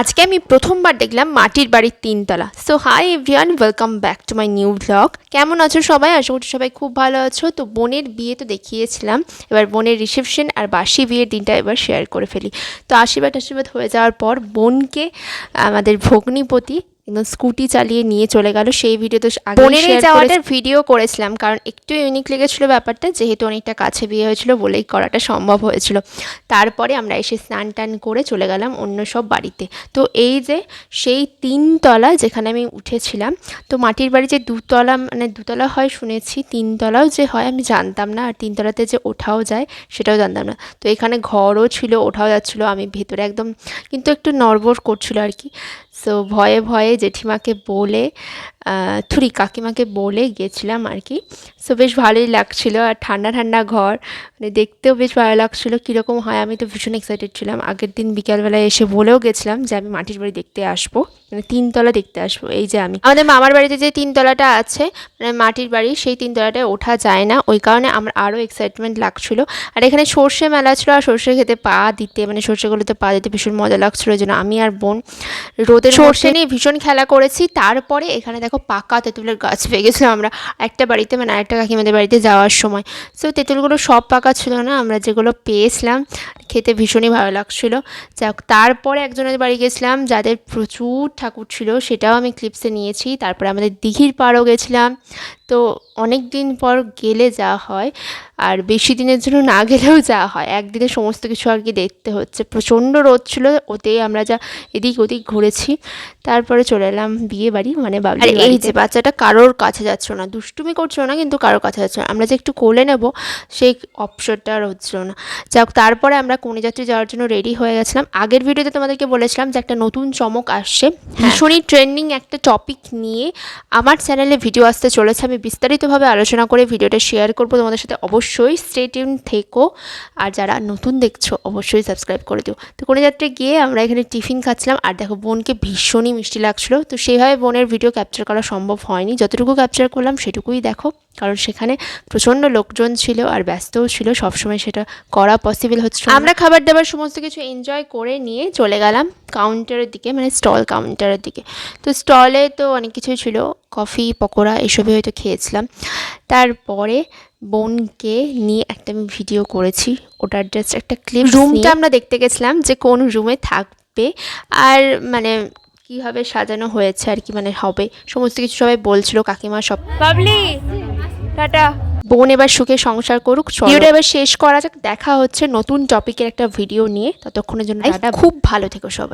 আজকে আমি প্রথমবার দেখলাম মাটির বাড়ির তিনতলা। So hi everyone welcome back to my new blog কেমন আছো সবাই? আশা করছি সবাই খুব ভালো আছো। তো বোনের বিয়ে তো দেখিয়েছিলাম। এবার বোনের রিসেপশন আর বাসি বিয়ের দিনটা এবার শেয়ার করে ফেলি। তো আশীর্বাদ আশীর্বাদ হয়ে যাওয়ার পর বোনকে, আমাদের ভগ্নিপতি একদম স্কুটি চালিয়ে নিয়ে চলে গেল। সেই ভিডিও তো বোনের এই যাওয়াটার ভিডিও করেছিলাম কারণ একটু ইউনিক লেগেছিল ব্যাপারটা যেহেতু অনেকটা কাছে বিয়ে হয়েছিল বলেই করাটা সম্ভব হয়েছিল। তারপরে আমরা এসে স্নান টান করে চলে গেলাম অন্য সব বাড়িতে। তো এই যে সেই তিনতলা যেখানে আমি উঠেছিলাম তো মাটির বাড়ি যে দুতলা মানে দুতলা হয় শুনেছি তিনতলাও যে হয় আমি জানতাম না আর তিনতলাতে যে ওঠাও যায় সেটাও জানতাম না। তো এখানে ঘরও ছিল ওঠাও যাচ্ছিল আমি ভেতরে একদম কিন্তু একটু নড়বড় করছিল আর কি। সো ভয়ে ভয়ে জেঠিমাকে বলে থুরি কাকিমাকে বলে গেছিলাম আর কি। সো বেশ ভালোই লাগছিল আর ঠান্ডা ঠান্ডা ঘর। মানে দেখতেও বেশ ভালো লাগছিল কীরকম হয়। আমি তো ভীষণ এক্সাইটেড ছিলাম। আগের দিন বিকালবেলায় এসে বলেও গেছিলাম যে আমি মাটির বাড়ি দেখতে আসব। মানে তিনতলা দেখতে আসব। এই যে আমি। আমাদের মামার বাড়িতে যে তিনতলাটা আছে মানে মাটির বাড়ি সেই তিনতলাটায় ওঠা যায় না। ওই কারণে আমার আরও এক্সাইটমেন্ট লাগছিল। আর এখানে সর্ষে মেলা ছিল আর সর্ষে খেতে পা দিতে মানে সর্ষেগুলোতে পা দিতে ভীষণ মজা লাগছিল। জন্য আমি আর বোন রোদের সর্ষে নিয়ে ভীষণ খেলা করেছি। তারপরে এখানে দেখো পাকা তেঁতুলের গাছ পেয়ে গেছিলাম আমরা একটা বাড়িতে মানে আরেকটা কাকিমাদের বাড়িতে যাওয়ার সময়। সো তেঁতুলগুলো সব পাকা ছিল না, আমরা যেগুলো পেয়েছিলাম, খেতে ভীষণই ভালো লাগছিল। যাক, তারপরে একজনের বাড়ি গেছিলাম, যাদের প্রচুর ঠাকুর ছিল, সেটাও আমি ক্লিপসে নিয়েছি। তারপরে আমাদের দিঘির পাড়ও গেছিলাম। তো অনেক দিন পর গেলে যা হয় আর বেশি দিনের জন্য না গেলেও যা হয়। একদিনে সমস্ত কিছু আর কি দেখতে হচ্ছে। প্রচণ্ড রোদ ছিল ওতেই আমরা যা এদিক ওদিক ঘুরেছি। তারপরে চলে এলাম বিয়ে বাড়ি মানে বাবা আর এই যে বাচ্চাটা কারোর কাছে যাচ্ছিল না। দুষ্টুমি করছিল না কিন্তু কারোর কাছে যাচ্ছিল না। আমরা যে একটু কোলে নেব সেই অপশনটা আর হচ্ছিল না। যাক তারপরে আমরা কনেযাত্রী যাওয়ার জন্য রেডি হয়ে গেছিলাম। আগের ভিডিওতে তোমাদেরকে বলেছিলাম যে একটা নতুন চমক আসছে। ভীষণই ট্রেন্ডিং একটা টপিক নিয়ে আমার চ্যানেলে ভিডিও আসতে চলেছে আমি বিস্তারিতভাবে আলোচনা করে ভিডিওটা শেয়ার করব, তোমাদের সাথে অবশ্যই স্টেটিউন থেকো। আর যারা নতুন দেখছ, অবশ্যই সাবস্ক্রাইব করে দিও। তো কোনো যাত্রায় গিয়ে আমরা এখানে টিফিন খাচ্ছিলাম, আর দেখো বোনকে ভীষণই মিষ্টি লাগছিল। তো সেইভাবে বোনের ভিডিও ক্যাপচার করা সম্ভব হয়নি। যতটুকু ক্যাপচার করলাম সেটুকুই দেখো। কারণ সেখানে প্রচণ্ড লোকজন ছিল আর ব্যস্তও ছিল। সবসময় সেটা করা পসিবল হচ্ছে আমরা খাবার দাবার সমস্ত কিছু এনজয় করে নিয়ে চলে গেলাম। কাউন্টারের দিকে মানে স্টল কাউন্টারের দিকে। তো স্টলে তো অনেক কিছুই ছিল কফি পকোড়া এসবই হয়তো খেয়েছিলাম। তারপরে বোনকে নিয়ে একটা আমি ভিডিও করেছি ওটার জাস্ট একটা ক্লিপ রুমটা আমরা দেখতে গেছিলাম যে কোন রুমে থাকবে আর মানে কীভাবে সাজানো হয়েছে আর কি মানে হবে। সমস্ত কিছু সবাই বলছিল কাকিমা সব বাবলি টাটা। বোন এবার সুখে সংসার করুক ভিডিওটা এবার শেষ করা যাক দেখা হচ্ছে নতুন টপিকের একটা ভিডিও নিয়ে। ততক্ষণের জন্য খুব ভালো থেকো সবাই।